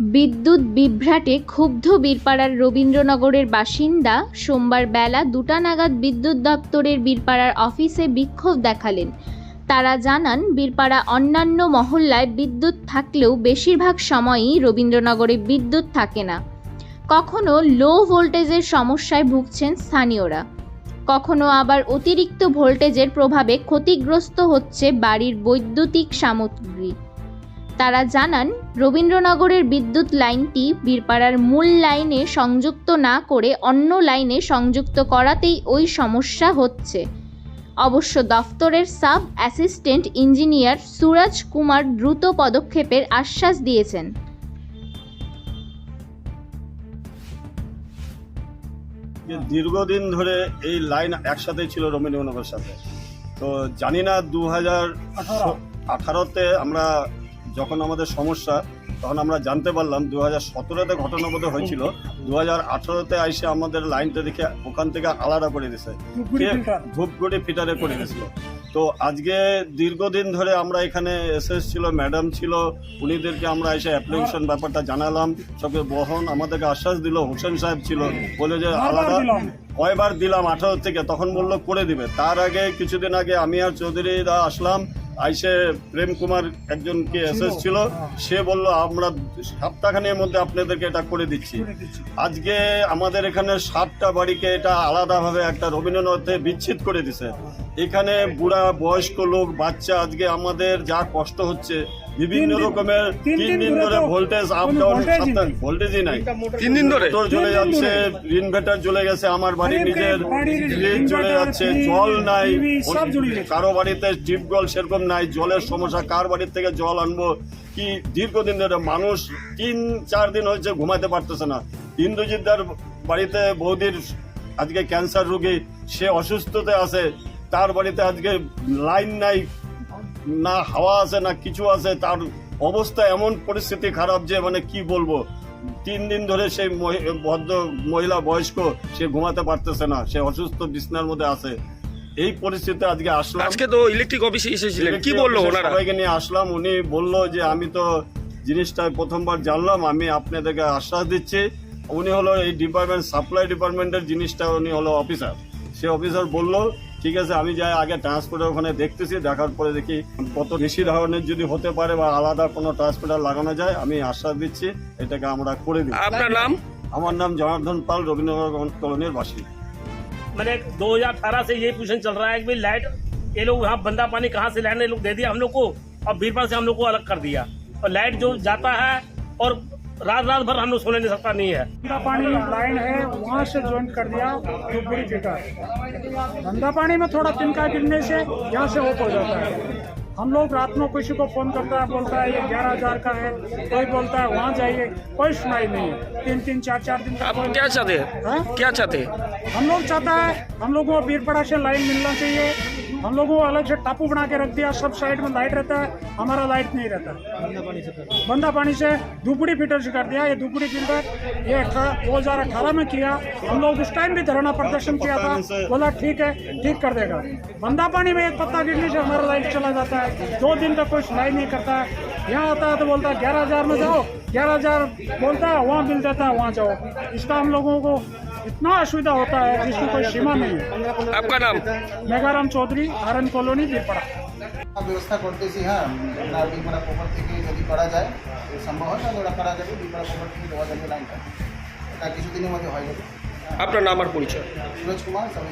বিদ্যুৎ বিভ্রাটে ক্ষুব্ধ বীরপাড়ার রবীন্দ্রনগরের বাসিন্দা সোমবার বেলা দুটা নাগাদ বিদ্যুৎ দপ্তরের বীরপাড়ার অফিসে বিক্ষোভ দেখালেন। তারা জানান, বীরপাড়া অন্যান্য মহল্লায় বিদ্যুৎ থাকলেও বেশিরভাগ সময়ই রবীন্দ্রনগরে বিদ্যুৎ থাকে না। কখনো লো ভোল্টেজের সমস্যায় ভুগছেন স্থানীয়রা। কখনো আবার অতিরিক্ত ভোল্টেজের প্রভাবে ক্ষতিগ্রস্ত হচ্ছে বাড়ির বৈদ্যুতিক সামগ্রী। তারা জানান, রবীন্দ্রনগরের বিদ্যুৎ লাইনটি বীরপাড়ার মূল লাইনে সংযুক্ত না করে অন্য লাইনে সংযুক্ত করাতেই ওই সমস্যা হচ্ছে। অবশ্য দফতরের sub assistant engineer Suraj Kumar দ্রুত পদক্ষেপের আশ্বাস দিয়েছেন। যে দীর্ঘদিন ধরে এই লাইন একসাথে ছিল রবীন্দ্রনগরের সাথে। তো জানি না দু হাজার আঠারোতে আমরা যখন আমাদের সমস্যা তখন আমরা জানতে পারলাম দু হাজার সতেরোতে ঘটনা বোধহয় হয়েছিল। দু হাজার আঠারোতে এসে আমাদের লাইনটা দেখে ওখান থেকে আলাদা করে দিছে কে? ধূপগুড়ি ফিটারে করে দিয়েছিল। তো আজকে দীর্ঘদিন ধরে আমরা এখানে এসএস ছিল ম্যাডাম ছিল উনিদেরকে আমরা এসে অ্যাপ্লিকেশন ব্যাপারটা জানালাম সবকে বহন আমাদেরকে আশ্বাস দিল হোসেন সাহেব ছিল বলে যে আলাদা কয়বার দিলাম আঠারো থেকে তখন বলল করে দিবে। তার আগে কিছুদিন আগে আমি আর চৌধুরীরা আসলাম আইসে প্রেম কুমার একজন কি এসএস ছিল সে বলল আমরা সপ্তাহখানের মধ্যে আপনাদেরকে এটা করে দিচ্ছি। আজকে আমাদের এখানে সাতটা বাড়িকে এটা আলাদাভাবে একটা রবীন্দ্রনাথে বিচ্ছেদ করে দিছে। এখানে বুড়া বয়স্ক লোক বাচ্চা আজকে আমাদের যা কষ্ট হচ্ছে বিভিন্ন রকমের তিন তিন দিন ধরে ভোল্টেজ আপ ডাউন ভোল্টেজই নাই। তিন দিন ধরে? মোটর চলে যাচ্ছে ইনভার্টার চলে গেছে আমার বাড়ি বাড়ির নিজের ফ্রিজ চলে যাচ্ছে জল নাই। কারও বাড়িতে টিউবওয়েল সেরকম নাই জলের সমস্যা কার বাড়ির থেকে জল আনব? কি দীর্ঘদিন ধরে মানুষ তিন চার দিন হয়েছে ঘুমাতে পারতেছে না। ইন্দ্রজিৎদার বাড়িতে বৌদির আজকে ক্যান্সার রোগী সে অসুস্থতে আছে তার বাড়িতে আজকে লাইন নাই না হাওয়া আছে না কিছু আছে তার অবস্থা এমন পরিস্থিতি খারাপ যে মানে কি বলব? তিন দিন ধরে সেই ভদ্র মহিলা বয়স্ক সে ঘুমাতে পারতেছে না সে অসুস্থ বিছনার মধ্যে আছে। এই পরিস্থিতিতে আজকে আসলাম। আজকে তো ইলেকট্রিক অফিসে এসেছিলেন। কি বলল ওনারা? সবাইকে নিয়ে আসলাম। উনি বলল যে আমি তো জিনিসটা প্রথমবার জানলাম আমি আপনাদেরকে আশ্বাস দিচ্ছি। উনি হলো এই ডিপার্টমেন্ট সাপ্লাই ডিপার্টমেন্টের জিনিসটা উনি হলো অফিসার সে অফিসার বলল ঠিক আছে আমি যাই আগে ট্রান্সপোর্টের ওখানে দেখতেছি দেখার পরে দেখি কত বেশি ধরনের যদি হতে পারে বা আলাদা কোনো ট্রান্সপোর্টার লাগানো যায় আমি আশ্বাস দিচ্ছি এটাকে আমরা করে দিই আপনার নাম আমার নাম জনার্দন পাল রবীন্দ্রনগর কলোনির বাসিন্দা मैंने 2018 से यही पोजिशन चल रहा है कि भाई लाइट ये लोग यहाँ बंदा पानी कहाँ से लाइन ये लोग दे दिया हम लोग को और बीरपाल से हम लोग को अलग कर दिया और लाइट जो जाता है और रात रात भर हम लोग सोने नहीं सकता नहीं है। पानी लाइन है वहाँ से ज्वाइन कर दिया तो बड़ी फिटर गंदा पानी में थोड़ा तिनका गिरने से यहाँ से ऑफ़ हो जाता है। हम लोग रात में किसी को फ़ोन करता है बोलता है ये ग्यारह हज़ार का है। कोई बोलता है वहाँ जाइए। कोई सुनाई नहीं। है तीन तीन चार चार दिन कोई- क्या चाहते हाँ? हैं? क्या चाहते हैं? हम लोग चाहता है हम लोगों को बीरपड़ा से लाइन मिलना चाहिए। हम लोगों को अलग से टापू बना के रख दिया सब साइड में लाइट रहता है हमारा लाइट नहीं रहता। बंदा पानी से दुपड़ी फीटर से कर दिया ये दुपड़ी फीटर ये दो हज़ार अठारह में किया हम लोग उस टाइम भी धरना प्रदर्शन किया था बोला ठीक है ठीक कर देगा। बंदा पानी में एक पत्ता गिरने से हमारा लाइट चला जाता है दो दिन तक कोई सुनाई नहीं करता है। यहाँ आता है तो बोलता है ग्यारह हज़ार में जाओ। ग्यारह हज़ार बोलता है वहाँ मिल जाता है वहाँ जाओ। इसका हम लोगों को इतना असुविधा होता है जिसकी कोई सीमा नहीं है आपका नाम মেঘারাম চৌধুরী আরএন কলোনি বীরপাড়া ব্যবস্থা করতেছি হ্যাঁ আপনার বিপড়া পোখর থেকে যদি করা যায় তো সম্ভব হয় তাহলে ওরা করা যাবে বিপড়া পোখর থেকে দেওয়া যাবে লাইনটা এটা কিছুদিনের মধ্যে হয়ে যাবে আপনার নাম আর পরিচয় সুরজ কুমার সাব